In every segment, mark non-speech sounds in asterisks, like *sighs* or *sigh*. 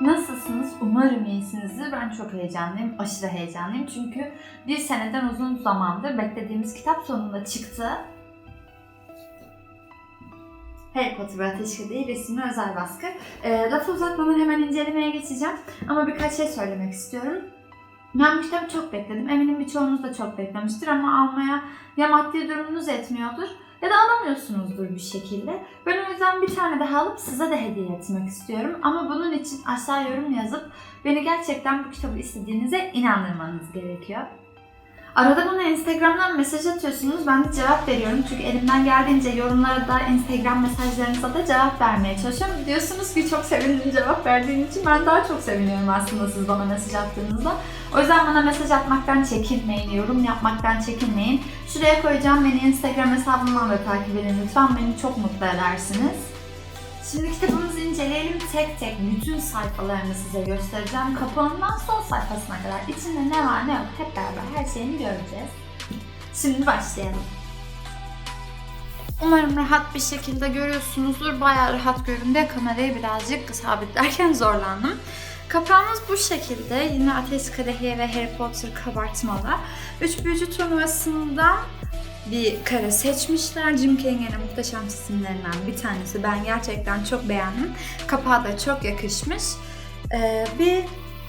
Nasılsınız? Umarım iyisinizdir. Ben çok heyecanlıyım, aşırı heyecanlıyım. Çünkü bir seneden uzun zamandır beklediğimiz kitap sonunda çıktı. Harry Potter ve Ateş Kadehi resimli özel baskı. E, lafı uzatmadan hemen incelemeye geçeceğim. Ama birkaç şey söylemek istiyorum. Ben bu kitabı çok bekledim. Eminim birçoğunuz da çok beklemiştir ama almaya ya maddi durumunuz etmiyordur ya da alamıyorsunuzdur bir şekilde. Ben o yüzden bir tane daha alıp size de hediye etmek istiyorum. Ama bunun için aşağı yorum yazıp beni gerçekten bu kitabı istediğinize inandırmanız gerekiyor. Arada bana Instagram'dan mesaj atıyorsunuz. Ben de cevap veriyorum. Çünkü elimden geldiğince yorumlara da Instagram mesajlarınıza da cevap vermeye çalışıyorum. Diyorsunuz ki çok sevindim cevap verdiğin için. Ben daha çok seviniyorum aslında siz bana mesaj attığınızda. O yüzden bana mesaj atmaktan çekinmeyin, yorum yapmaktan çekinmeyin. Şuraya koyacağım beni Instagram hesabımdan da takip edin lütfen. Beni çok mutlu edersiniz. Şimdi kitabımızı inceleyelim. Tek tek bütün sayfalarını size göstereceğim. Kapağından son sayfasına kadar. İçinde ne var ne yok hep beraber her şeyini göreceğiz. Şimdi başlayalım. Umarım rahat bir şekilde görüyorsunuzdur. Bayağı rahat göründü. Kamerayı birazcık sabitlerken zorlandım. Kapağımız bu şekilde. Yine Ateş Kadehi ve Harry Potter kabartmalı. Üç büyücü turnuvasından bir kare seçmişler. Jim Kengen'in muhteşem çizimlerinden bir tanesi. Ben gerçekten çok beğendim. Kapağı da çok yakışmış. Ee, bir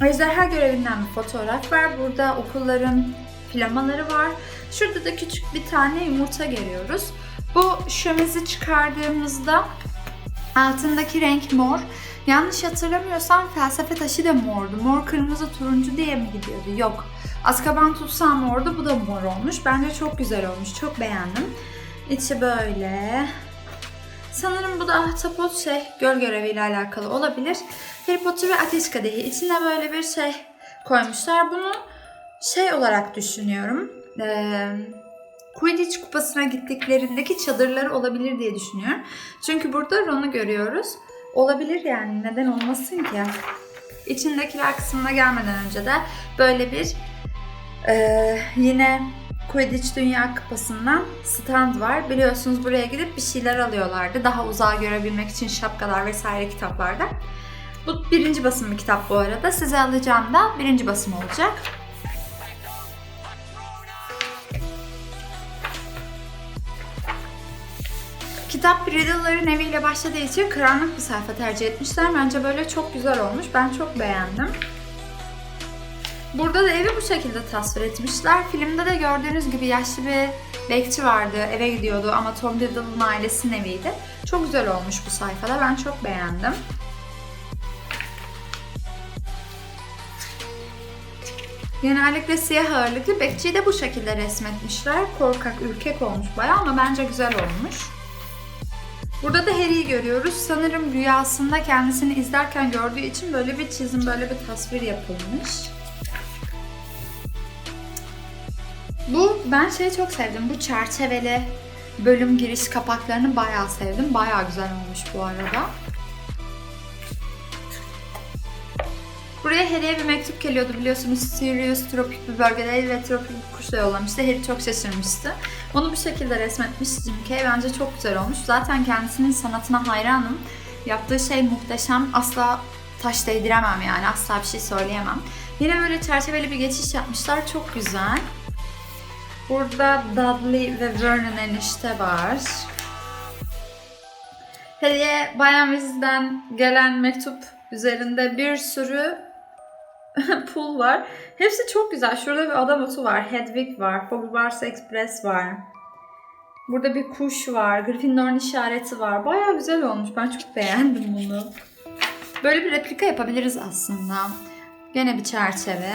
ejderha görevinden bir fotoğraf var. Burada okulların flamaları var. Şurada da küçük bir tane yumurta görüyoruz. Bu şömizi çıkardığımızda altındaki renk mor. Yanlış hatırlamıyorsam felsefe taşı da mordu. Mor, kırmızı, turuncu diye mi gidiyordu? Yok. Azkaban tutsam mordu. Bu da mor olmuş. Bence çok güzel olmuş. Çok beğendim. İçi böyle. Sanırım bu da ahtapot şey, göl göreviyle alakalı olabilir. Harry Potter ve Ateş Kadehi. İçine böyle bir şey koymuşlar. Bunu şey olarak düşünüyorum. Ee, Quidditch kupasına gittiklerindeki çadırları olabilir diye düşünüyorum. Çünkü burada Ron'u görüyoruz. Olabilir yani. Neden olmasın ki? İçindekiler kısmına gelmeden önce de böyle bir ee, yine Quidditch Dünya Kupası'ndan stand var. Biliyorsunuz buraya gidip bir şeyler alıyorlardı. Daha uzağa görebilmek için şapkalar vesaire kitaplarda. Bu birinci basım bir kitap bu arada. Size alacağım da birinci basım olacak. Kitap Riddle'ların eviyle başladığı için karanlık bir sayfa tercih etmişler. Bence böyle çok güzel olmuş. Ben çok beğendim. Burada da evi bu şekilde tasvir etmişler. Filmde de gördüğünüz gibi yaşlı bir bekçi vardı. Eve gidiyordu ama Tom Riddle'ın ailesinin eviydi. Çok güzel olmuş bu sayfada. Ben çok beğendim. Genellikle siyah ağırlıklı bekçiyi de bu şekilde resmetmişler. Korkak, ürkek olmuş bayağı ama bence güzel olmuş. Burada da Harry'i görüyoruz. Sanırım rüyasında kendisini izlerken gördüğü için böyle bir çizim, böyle bir tasvir yapılmış. Bu ben şeyi çok sevdim. Bu çerçeveli bölüm giriş kapaklarını bayağı sevdim. Bayağı güzel olmuş bu arada. Buraya Harry'e bir mektup geliyordu biliyorsunuz. Sirius tropik bir bölgedeydi ve tropik bir kuşla yollamıştı. Harry çok şaşırmıştı. Onu bu şekilde resmetmiş Jim Kay. Bence çok güzel olmuş. Zaten kendisinin sanatına hayranım. Yaptığı şey muhteşem. Asla taş değdiremem yani. Asla bir şey söyleyemem. Yine böyle çerçeveli bir geçiş yapmışlar. Çok güzel. Burada Dudley ve Vernon enişte var. Harry'e Bayan Weasley'den gelen mektup üzerinde bir sürü *laughs* pul var. Hepsi çok güzel. Şurada bir adam otu var. Hedwig var. Hogwarts Express var. Burada bir kuş var. Gryffindor'un işareti var. Baya güzel olmuş. Ben çok beğendim bunu. Böyle bir replika yapabiliriz aslında. Gene bir çerçeve.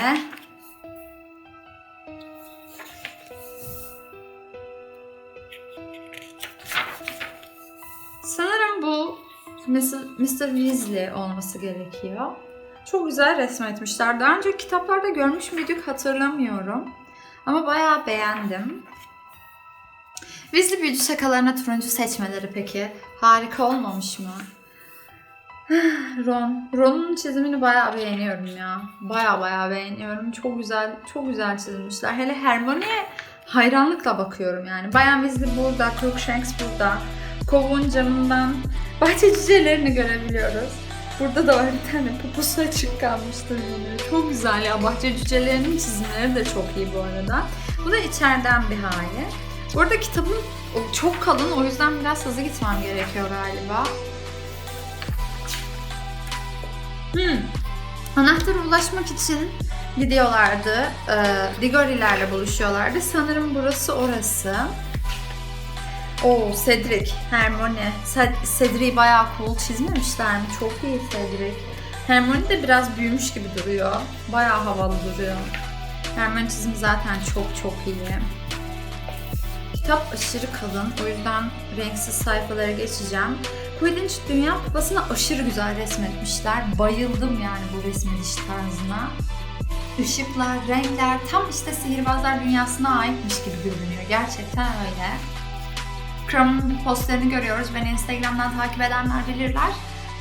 Mr. Weasley olması gerekiyor. Çok güzel resmetmişler. Daha önce kitaplarda görmüş müydük hatırlamıyorum. Ama bayağı beğendim. Weasley büyücü şakalarına turuncu seçmeleri peki. Harika olmamış mı? *sighs* Ron. Ron'un çizimini bayağı beğeniyorum ya. Bayağı bayağı beğeniyorum. Çok güzel, çok güzel çizilmişler. Hele Hermione'ye hayranlıkla bakıyorum yani. Bayan Weasley burada, Crookshanks burada. Kovuğun camından bahçe cücelerini görebiliyoruz. Burada da var bir tane poposu açık kalmıştır. Çok güzel ya. Bahçe cücelerinin çizimleri de çok iyi bu arada. Bu da içeriden bir hali. Bu arada kitabın çok kalın o yüzden biraz hızlı gitmem gerekiyor galiba. Hmm. Anahtara ulaşmak için gidiyorlardı. Ee, Digori'lerle buluşuyorlardı. Sanırım burası orası. Oo Cedric, Hermione. Ced- Cedric'i bayağı cool çizmemişler mi? Çok iyi Cedric. Hermione de biraz büyümüş gibi duruyor. Bayağı havalı duruyor. Hermione çizimi zaten çok çok iyi. Kitap aşırı kalın. O yüzden renksiz sayfalara geçeceğim. Quidditch Dünya Kupası'nı aşırı güzel resmetmişler. Bayıldım yani bu resmediş tarzına. Işıklar, renkler tam işte sihirbazlar dünyasına aitmiş gibi görünüyor. Gerçekten öyle. Crumb'ın posterini görüyoruz. Beni Instagram'dan takip edenler bilirler.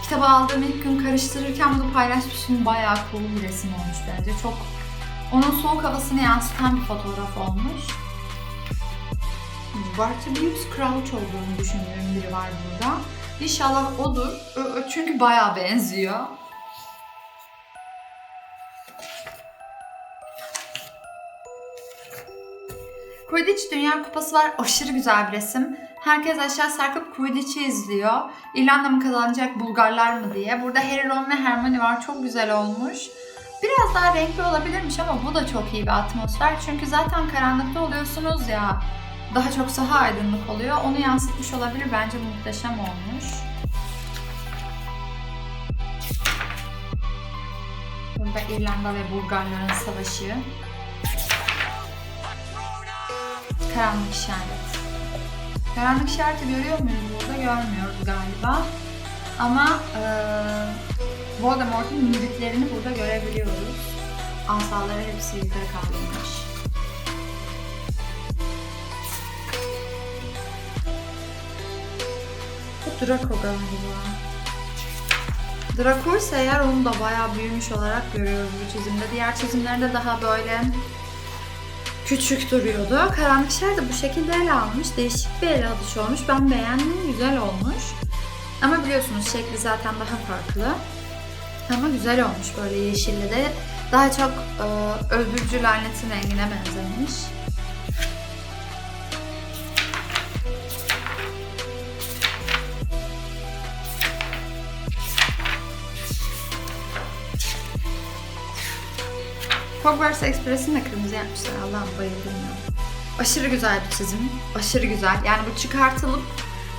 Kitabı aldığım ilk gün karıştırırken bunu paylaşmışım. Bayağı cool bir resim olmuş bence. Çok onun soğuk havasını yansıtan bir fotoğraf olmuş. Bartolius Crouch olduğunu düşündüğüm biri var burada. İnşallah odur. Çünkü bayağı benziyor. Quidditch Dünya Kupası var. Aşırı güzel bir resim. Herkes aşağı sarkıp Quidditch'i izliyor. İrlanda mı kazanacak, Bulgarlar mı diye. Burada Harry, Ron ve Hermione var. Çok güzel olmuş. Biraz daha renkli olabilirmiş ama bu da çok iyi bir atmosfer. Çünkü zaten karanlıkta oluyorsunuz ya. Daha çok saha aydınlık oluyor. Onu yansıtmış olabilir. Bence muhteşem olmuş. Burada İrlanda ve Bulgarların savaşı. Karanlık işaret. Karanlık işareti görüyor muyuz burada? Görmüyoruz galiba. Ama eee Voldemort'un müritlerini burada görebiliyoruz. Asaları hepsi yukarı kaldırmış. Bu Draco galiba. Draco ise eğer onu da bayağı büyümüş olarak görüyoruz bu çizimde. Diğer çizimlerinde daha böyle küçük duruyordu. Karanlık Şer de bu şekilde ele almış. Değişik bir ele alış olmuş. Ben beğendim. Güzel olmuş. Ama biliyorsunuz şekli zaten daha farklı. Ama güzel olmuş böyle yeşilli de. Daha çok e, öldürücü lanetin rengine benzemiş. Hogwarts Express'ini de kırmızı yapmışlar. Allah'ım bayıldım ya. Aşırı güzel bir çizim. Aşırı güzel. Yani bu çıkartılıp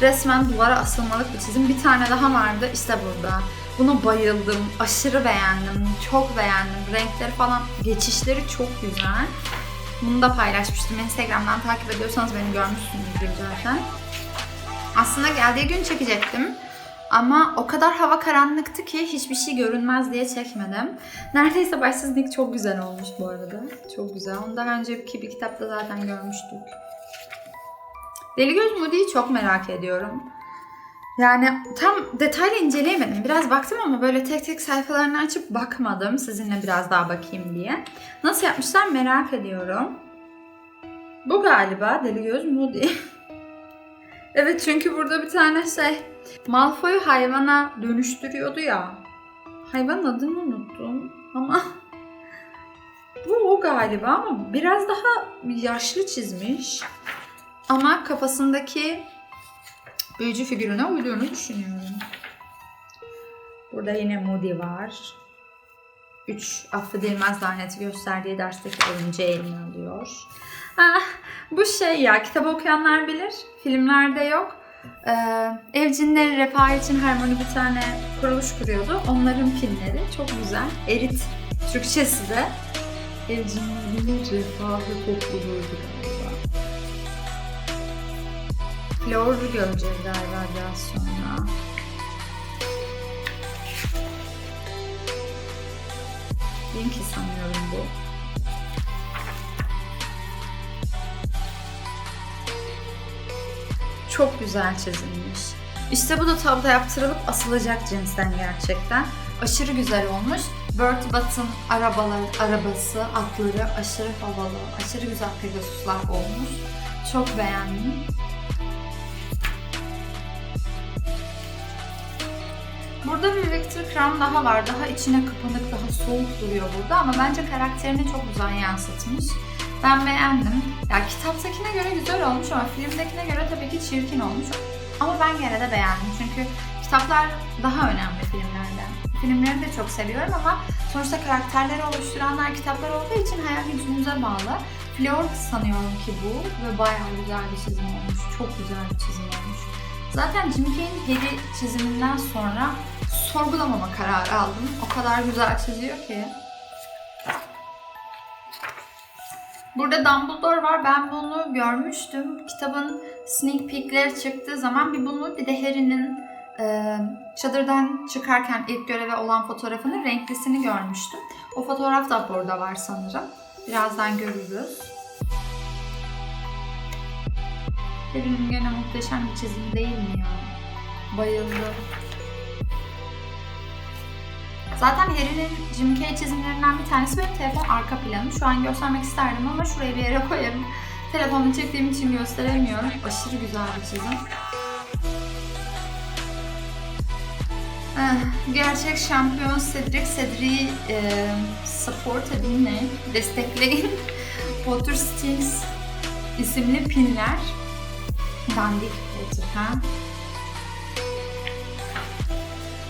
resmen duvara asılmalık bir çizim. Bir tane daha vardı işte burada. Buna bayıldım. Aşırı beğendim. Çok beğendim. Renkleri falan, geçişleri çok güzel. Bunu da paylaşmıştım. Instagram'dan takip ediyorsanız beni görmüşsünüzdür zaten. Aslında geldiği gün çekecektim. Ama o kadar hava karanlıktı ki hiçbir şey görünmez diye çekmedim. Neredeyse başsızlık çok güzel olmuş bu arada. Çok güzel. Onu daha önceki bir kitapta zaten görmüştük. Deli Göz Moody'yi çok merak ediyorum. Yani tam detaylı inceleyemedim. Biraz baktım ama böyle tek tek sayfalarını açıp bakmadım. Sizinle biraz daha bakayım diye. Nasıl yapmışlar merak ediyorum. Bu galiba Deli Göz Moody. *laughs* evet çünkü burada bir tane şey Malfoy'u hayvana dönüştürüyordu ya. Hayvanın adını unuttum ama *laughs* bu o galiba ama biraz daha yaşlı çizmiş. Ama kafasındaki büyücü figürüne uyduğunu düşünüyorum. Burada yine Moody var. 3 affedilmez laneti gösterdiği dersteki oyuncu eline alıyor. Ah, bu şey ya kitabı okuyanlar bilir. Filmlerde yok. Ee, ev cinleri refah için Hermione bir tane kuruluş kuruyordu. Onların filmleri çok güzel. Erit Türkçesi de ev cinlerinin refahı topluluğuydu galiba. Flor'u göreceğiz galiba biraz sonra. Linky sanıyorum bu. Çok güzel çizilmiş. İşte bu da tabuda yaptırılıp asılacak cinsten gerçekten. Aşırı güzel olmuş. Bertie Butt'ın arabalar, arabası, atları aşırı havalı, aşırı güzel Pegasus'lar olmuş. Çok beğendim. Burada bir Victor Kram daha var. Daha içine kapanık, daha soğuk duruyor burada ama bence karakterini çok güzel yansıtmış. Ben beğendim. Ya kitaptakine göre güzel olmuş ama filmdekine göre tabii ki çirkin olmuş. Ama ben gene de beğendim çünkü kitaplar daha önemli filmlerden. Filmleri de çok seviyorum ama sonuçta karakterleri oluşturanlar kitaplar olduğu için hayal gücünüze bağlı. Flor sanıyorum ki bu ve bayağı güzel bir çizim olmuş. Çok güzel bir çizim olmuş. Zaten Jim Kay'in Harry çiziminden sonra sorgulamama kararı aldım. O kadar güzel çiziyor ki. Burada Dumbledore var. Ben bunu görmüştüm. Kitabın sneak peekleri çıktığı zaman bir bunu bir de Harry'nin e, çadırdan çıkarken ilk göreve olan fotoğrafının renklisini görmüştüm. O fotoğraf da burada var sanırım. Birazdan görürüz. Harry'nin gene muhteşem bir çizimi değil mi ya? Bayıldım. Zaten Harry'nin Jim Kay çizimlerinden bir tanesi benim telefon arka planım. Şu an göstermek isterdim ama şuraya bir yere koyarım. Telefonu çektiğim için gösteremiyorum. Aşırı güzel bir çizim. Eh, Gerçek şampiyon Cedric, Cedric'i e, support edin ne? Destekleyin. *laughs* Potter Sticks isimli pinler. Dandik Potter ha.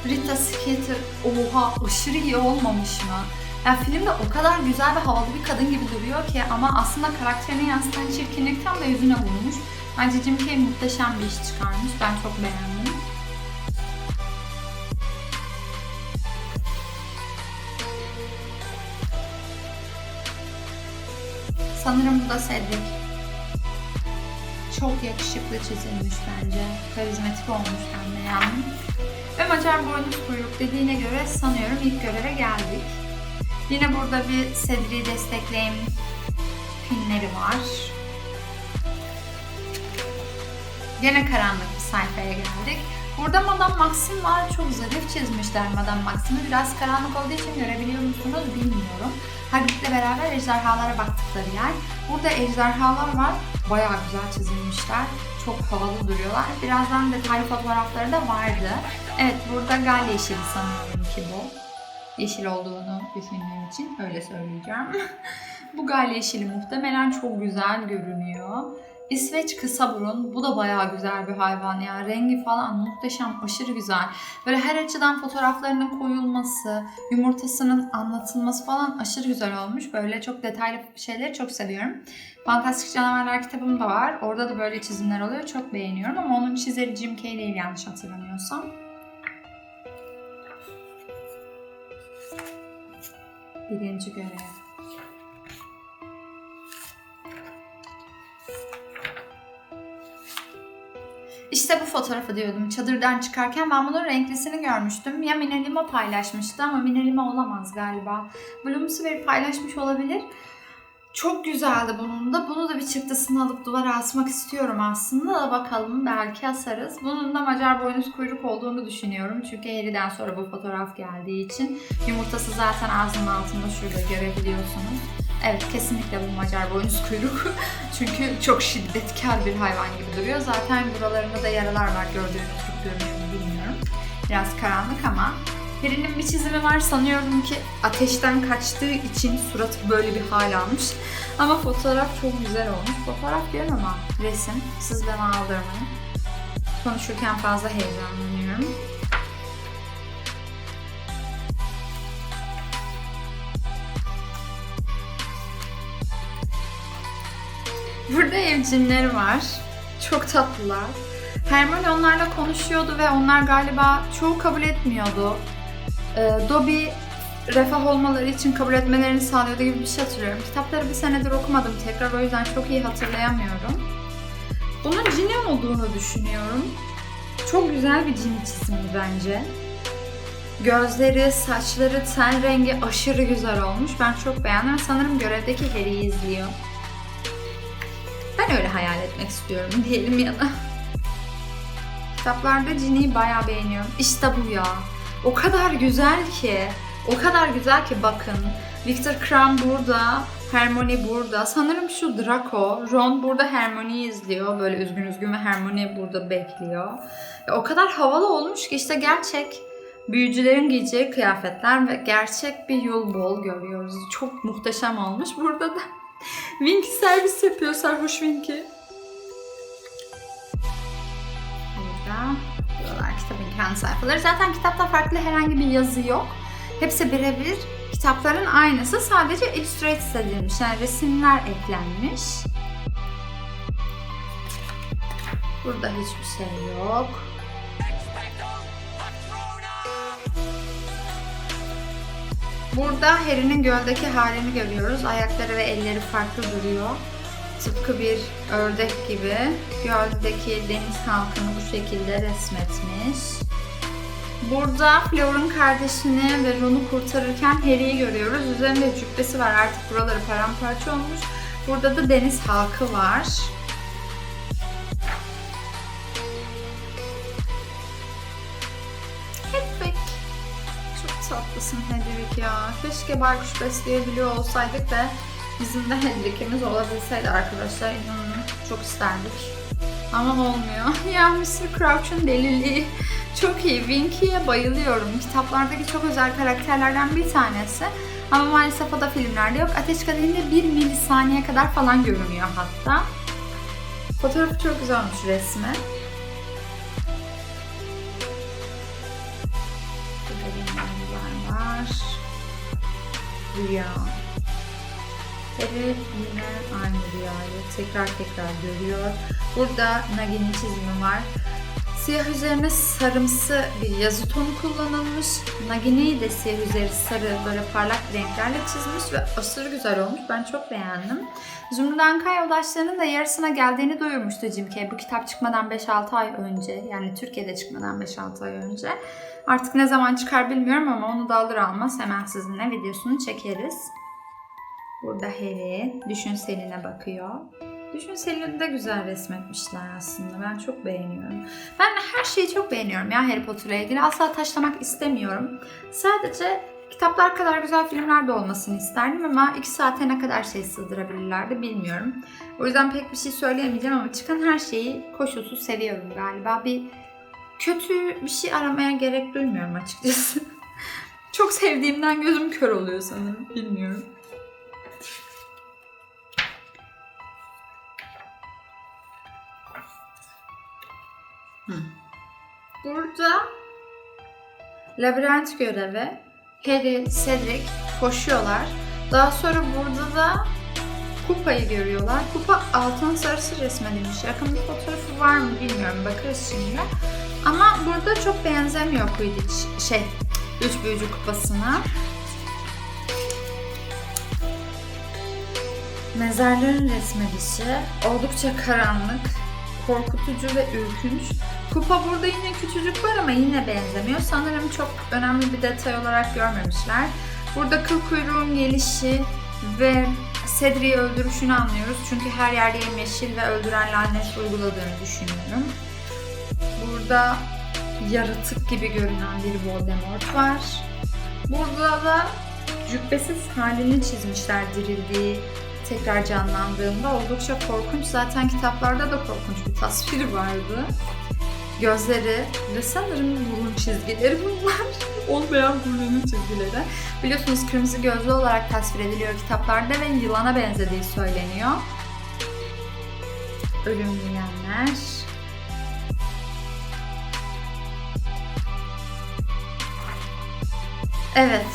Rita Skeeter oha aşırı iyi olmamış mı? Ya filmde o kadar güzel ve havalı bir kadın gibi duruyor ki ama aslında karakterini yansıtan çirkinlik tam da yüzüne vurmuş. Bence Jim Carrey muhteşem bir iş çıkarmış. Ben çok beğendim. Sanırım bu da Cedric. Çok yakışıklı çizilmiş bence. Karizmatik olmuş ben beğendim. Ve Macar boynuz kuyruk dediğine göre sanıyorum ilk göreve geldik. Yine burada bir Cedric'i destekleyen pinleri var. Gene karanlık bir sayfaya geldik. Burada Madame Maxim var. Çok zarif çizmişler Madame Maxim'i. Biraz karanlık olduğu için görebiliyor musunuz bilmiyorum. Hagrid'le beraber ejderhalara baktıkları yer. Burada ejderhalar var. Bayağı güzel çizilmişler. Çok havalı duruyorlar. Birazdan detaylı fotoğrafları da vardı. Evet burada gal yeşili sanıyorum ki bu. Yeşil olduğunu düşündüğüm için öyle söyleyeceğim. *laughs* bu gal yeşili muhtemelen çok güzel görünüyor. İsveç kısa burun. Bu da bayağı güzel bir hayvan ya. Rengi falan muhteşem, aşırı güzel. Böyle her açıdan fotoğraflarının koyulması, yumurtasının anlatılması falan aşırı güzel olmuş. Böyle çok detaylı şeyleri çok seviyorum. Fantastik Canavarlar kitabım da var. Orada da böyle çizimler oluyor. Çok beğeniyorum ama onun çizeri Jim Kay değil yanlış hatırlamıyorsam. Birinci görev. İşte bu fotoğrafı diyordum. Çadırdan çıkarken ben bunun renklisini görmüştüm. Ya Minelima paylaşmıştı ama Minelima olamaz galiba. Bloomsbury paylaşmış olabilir. Çok güzeldi bunun da. Bunu da bir çıktısını alıp duvara asmak istiyorum aslında da bakalım belki asarız. Bunun da Macar boynuz kuyruk olduğunu düşünüyorum. Çünkü Harry'den sonra bu fotoğraf geldiği için. Yumurtası zaten ağzının altında şurada görebiliyorsunuz. Evet kesinlikle bu Macar boynuz kuyruk. *laughs* Çünkü çok şiddetkar bir hayvan gibi duruyor. Zaten buralarında da yaralar var gördüğünüz gibi görünüyor bilmiyorum. Biraz karanlık ama Harry'nin bir çizimi var sanıyorum ki ateşten kaçtığı için suratı böyle bir hal almış. Ama fotoğraf çok güzel olmuş. Fotoğraf diyorum ama resim. Siz bana aldırmayın. Konuşurken fazla heyecanlanıyorum. Burada evcimleri var. Çok tatlılar. Hermione onlarla konuşuyordu ve onlar galiba çoğu kabul etmiyordu. Ee, Dobby refah olmaları için kabul etmelerini sağlıyordu gibi bir şey hatırlıyorum. Kitapları bir senedir okumadım tekrar o yüzden çok iyi hatırlayamıyorum. Bunun cini olduğunu düşünüyorum. Çok güzel bir cini çizimi bence. Gözleri, saçları, ten rengi aşırı güzel olmuş. Ben çok beğendim. Sanırım görevdeki Harry'i izliyor. Ben öyle hayal etmek istiyorum *laughs* diyelim ya da. Kitaplarda Ginny'yi bayağı beğeniyorum. İşte bu ya. O kadar güzel ki. O kadar güzel ki bakın. Victor Krum burada. Hermione burada. Sanırım şu Draco. Ron burada Hermione'yi izliyor. Böyle üzgün üzgün ve Hermione burada bekliyor. Ya o kadar havalı olmuş ki işte gerçek büyücülerin giyeceği kıyafetler ve gerçek bir yol bol görüyoruz. Çok muhteşem olmuş. Burada da Winky servis yapıyor sarhoş Winky. Burada buralar kitabın kendi sayfaları. Zaten kitapta farklı herhangi bir yazı yok. Hepsi birebir kitapların aynısı. Sadece illustrated edilmiş. Yani resimler eklenmiş. Burada hiçbir şey yok. Burada Harry'nin göldeki halini görüyoruz. Ayakları ve elleri farklı duruyor. Tıpkı bir ördek gibi göldeki deniz halkını bu şekilde resmetmiş. Burada Fleur'un kardeşini ve Ron'u kurtarırken Harry'i görüyoruz. Üzerinde cübbesi var artık buraları paramparça olmuş. Burada da deniz halkı var. Ya. Keşke baykuş besleyebiliyor olsaydık da bizim de Hedwig'imiz olabilseydi arkadaşlar. İnanın çok isterdik. Ama olmuyor. *laughs* Ya Mr. Crouch'un deliliği çok iyi. Winky'ye bayılıyorum. Kitaplardaki çok özel karakterlerden bir tanesi. Ama maalesef o da filmlerde yok. Ateş Kadehi'nde bir milisaniye kadar falan görünüyor hatta. Fotoğrafı çok güzel olmuş resmi. Rüya. Harry yine aynı rüyayı tekrar tekrar görüyor. Burada Nagi'nin çizimi var. Siyah üzerine sarımsı bir yazı tonu kullanılmış. Nagine'yi de siyah üzeri sarı böyle parlak renklerle çizmiş ve aşırı güzel olmuş. Ben çok beğendim. Zümrüt yoldaşlarının da yarısına geldiğini duyurmuştu Jim Kay. Bu kitap çıkmadan 5-6 ay önce yani Türkiye'de çıkmadan 5-6 ay önce. Artık ne zaman çıkar bilmiyorum ama onu da alır almaz hemen sizinle videosunu çekeriz. Burada Harry düşünseline bakıyor. Düşünselini de güzel resmetmişler aslında. Ben çok beğeniyorum. Ben her şeyi çok beğeniyorum ya Harry Potter'la ilgili. Asla taşlamak istemiyorum. Sadece kitaplar kadar güzel filmler de olmasını isterdim ama iki saate ne kadar şey sığdırabilirlerdi bilmiyorum. O yüzden pek bir şey söyleyemeyeceğim ama çıkan her şeyi koşulsuz seviyorum galiba. Bir kötü bir şey aramaya gerek duymuyorum açıkçası. *laughs* çok sevdiğimden gözüm kör oluyor sanırım. Bilmiyorum. Burada labirent görevi. Harry, Cedric koşuyorlar. Daha sonra burada da kupayı görüyorlar. Kupa altın sarısı resmedilmiş. Yakın bir fotoğrafı var mı bilmiyorum. Bakarız şimdi. Ama burada çok benzemiyor Quidditch şey üç büyücü kupasına. Mezarların resmedişi oldukça karanlık, korkutucu ve ürkünç. Kupa burada yine küçücük var ama yine benzemiyor. Sanırım çok önemli bir detay olarak görmemişler. Burada kıl kuyruğun gelişi ve Cedric'i öldürüşünü anlıyoruz. Çünkü her yerde yemyeşil ve öldüren lanet uyguladığını düşünüyorum. Burada yaratık gibi görünen bir Voldemort var. Burada da cübbesiz halini çizmişler dirildiği, tekrar canlandığında oldukça korkunç. Zaten kitaplarda da korkunç bir tasvir vardı. Gözleri ve sanırım burun çizgileri bunlar. *laughs* Olmayan burnunun çizgileri. Biliyorsunuz kırmızı gözlü olarak tasvir ediliyor kitaplarda ve yılana benzediği söyleniyor. Ölüm yiyenler. Evet.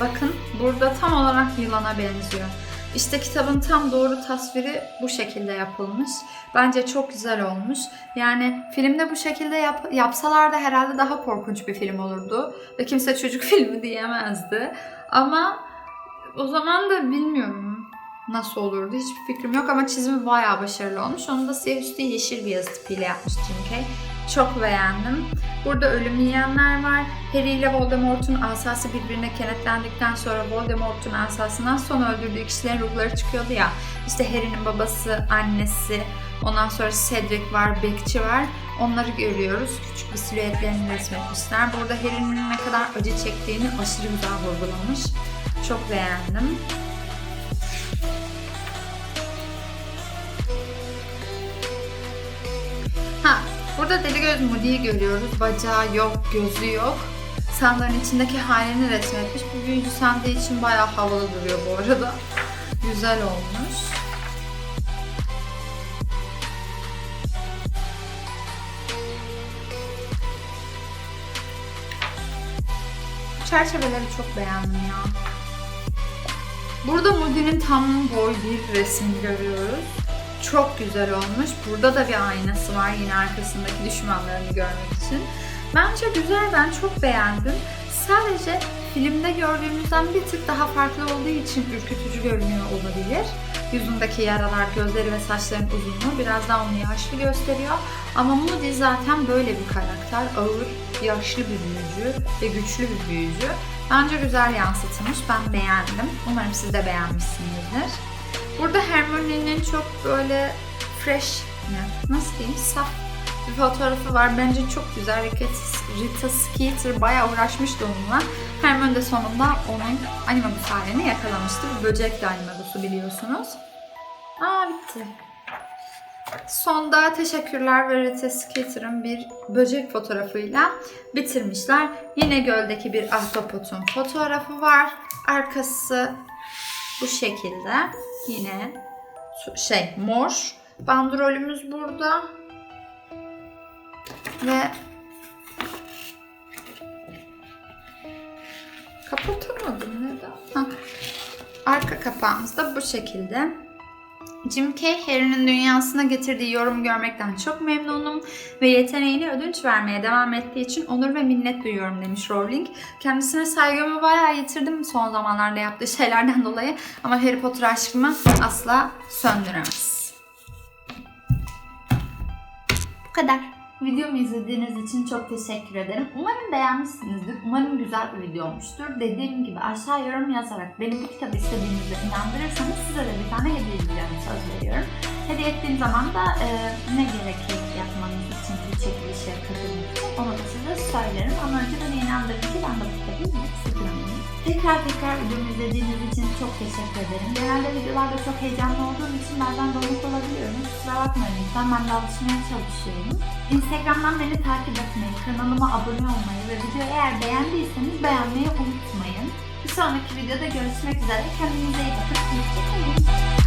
Bakın burada tam olarak yılana benziyor. İşte kitabın tam doğru tasviri bu şekilde yapılmış. Bence çok güzel olmuş. Yani filmde bu şekilde yap, yapsalar da herhalde daha korkunç bir film olurdu. Ve kimse çocuk *laughs* filmi diyemezdi. Ama o zaman da bilmiyorum nasıl olurdu. Hiçbir fikrim yok ama çizimi bayağı başarılı olmuş. Onu da siyah üstü yeşil bir yazı tipiyle yapmış Jim Kay. Çok beğendim. Burada ölüm yiyenler var. Harry ile Voldemort'un asası birbirine kenetlendikten sonra Voldemort'un asasından son öldürdüğü kişilerin ruhları çıkıyordu ya. İşte Harry'nin babası, annesi, ondan sonra Cedric var, bekçi var. Onları görüyoruz. Küçük bir silüetlerini resmetmişler. Burada Harry'nin ne kadar acı çektiğini aşırı güzel vurgulamış. Çok beğendim. Burada deli göz Moody'yi görüyoruz. Bacağı yok, gözü yok. sandığın içindeki halini resmetmiş. Bu büyücü sandığı için bayağı havalı duruyor bu arada. Güzel olmuş. Çerçeveleri çok beğendim ya. Burada Moody'nin tam boy bir resmini görüyoruz. Çok güzel olmuş. Burada da bir aynası var yine arkasındaki düşmanlarını görmek için. Bence güzel, ben çok beğendim. Sadece filmde gördüğümüzden bir tık daha farklı olduğu için ürkütücü görünüyor olabilir. Yüzündeki yaralar, gözleri ve saçların uzunluğu biraz daha onu yaşlı gösteriyor. Ama Moody zaten böyle bir karakter. Ağır, yaşlı bir büyücü ve güçlü bir büyücü. Bence güzel yansıtılmış. Ben beğendim. Umarım siz de beğenmişsinizdir. Burada Hermione'nin çok böyle fresh, ne, nasıl diyeyim, saf bir fotoğrafı var. Bence çok güzel. Rita, Skeeter bayağı uğraşmıştı onunla. Hermione de sonunda onun animagus halini yakalamıştı. Bir böcek de animagusu biliyorsunuz. Aa bitti. Sonda teşekkürler ve Rita Skeeter'ın bir böcek fotoğrafıyla bitirmişler. Yine göldeki bir ahtapotun fotoğrafı var. Arkası bu şekilde. Yine şey mor. Bandrolümüz burada. Ve kapatamadım neden? Ha. Arka kapağımız da bu şekilde. Jim Kay, Harry'nin dünyasına getirdiği yorum görmekten çok memnunum ve yeteneğini ödünç vermeye devam ettiği için onur ve minnet duyuyorum demiş Rowling. Kendisine saygımı bayağı yitirdim son zamanlarda yaptığı şeylerden dolayı ama Harry Potter aşkımı asla söndüremez. Bu kadar. Videomu izlediğiniz için çok teşekkür ederim. Umarım beğenmişsinizdir. Umarım güzel bir video olmuştur. Dediğim gibi aşağı yorum yazarak benim bu kitabı istediğinizde inandırırsanız size de bir tane hediye edeceğim söz veriyorum. Hediye ettiğim zaman da e, ne gerekir yapmanız için bu çekilişe katılmak için onu da size söylerim. Ama önceden inandırın ki ben de bu kitabı sıkılmayayım. Tekrar tekrar videomu izlediğiniz için çok teşekkür ederim. Genelde videolarda çok heyecanlı olduğum için bazen donuk olabiliyorum. Kusura bakmayın lütfen ben de alışmaya çalışıyorum. Instagram'dan beni takip etmeyi, kanalıma abone olmayı ve videoyu eğer beğendiyseniz beğenmeyi unutmayın. Bir sonraki videoda görüşmek üzere. Kendinize iyi bakın. Hoşçakalın.